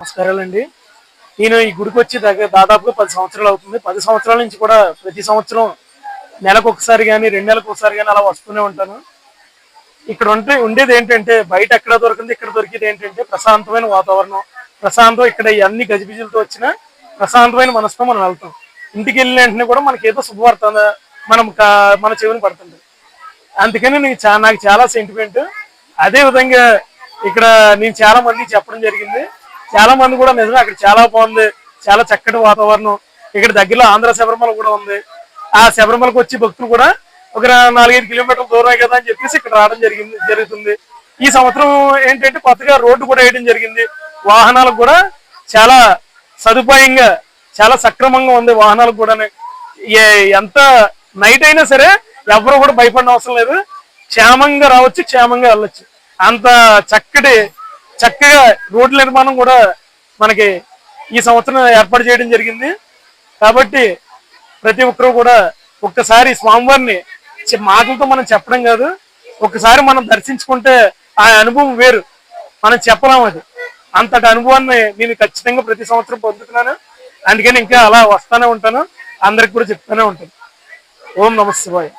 నమస్కారాలండి. నేను ఈ గుడికి వచ్చి దగ్గర దాదాపుగా పది సంవత్సరాలు అవుతుంది. పది సంవత్సరాల నుంచి కూడా ప్రతి సంవత్సరం నెలకు ఒకసారి కానీ రెండు నెలలకు ఒకసారి కానీ అలా వస్తూనే ఉంటాను. ఇక్కడ ఉంటే ఉండేది ఏంటంటే బయట ఎక్కడ దొరికింది ఇక్కడ దొరికేది ఏంటంటే ప్రశాంతమైన వాతావరణం. ప్రశాంతం ఇక్కడ అన్ని గజిబిజులతో వచ్చిన ప్రశాంతమైన మనసుతో మనం వెళ్తాం. ఇంటికి వెళ్ళిన వెంటనే కూడా మనకి ఏదో శుభవార్త మనం మన చెవిని పడుతుంది అందుకని నేను చా నాకు చాలా సెంటిమెంట్ అదే విధంగా ఇక్కడ నేను చాలా మంది చెప్పడం జరిగింది. చాలా మంది కూడా నిజమే అక్కడ చాలా బాగుంది చాలా చక్కటి వాతావరణం. ఇక్కడ దగ్గరలో ఆంధ్ర శబరిమల కూడా ఉంది. ఆ శబరిమలకు వచ్చి భక్తులు కూడా ఒక నాలుగైదు కిలోమీటర్ల దూరమే కదా అని చెప్పేసి ఇక్కడ రావడం జరిగింది జరుగుతుంది. ఈ సంవత్సరం ఏంటంటే కొత్తగా రోడ్డు కూడా వేయడం జరిగింది. వాహనాలకు కూడా చాలా సదుపాయంగా చాలా సక్రమంగా ఉంది వాహనాలకు కూడా ఎంత నైట్ అయినా సరే ఎవరు కూడా భయపడిన అవసరం లేదు. క్షేమంగా రావచ్చు క్షేమంగా వెళ్ళొచ్చు. అంత చక్కటి చక్కగా రోడ్ల నిర్మాణం కూడా మనకి ఈ సంవత్సరం ఏర్పాటు చేయడం జరిగింది. కాబట్టి ప్రతి ఒక్కరూ కూడా ఒక్కసారి స్వామివారిని మాటలతో మనం చెప్పడం కాదు. ఒక్కసారి మనం దర్శించుకుంటే ఆ అనుభవం వేరు. మనం చెప్పలేం అది. అంతటి అనుభవాన్ని నేను ఖచ్చితంగా ప్రతి సంవత్సరం పొందుతున్నాను. అందుకని ఇంకా అలా వస్తానే ఉంటాను. అందరికి కూడా చెప్తూనే ఉంటాను. ఓం నమస్తే బాయ్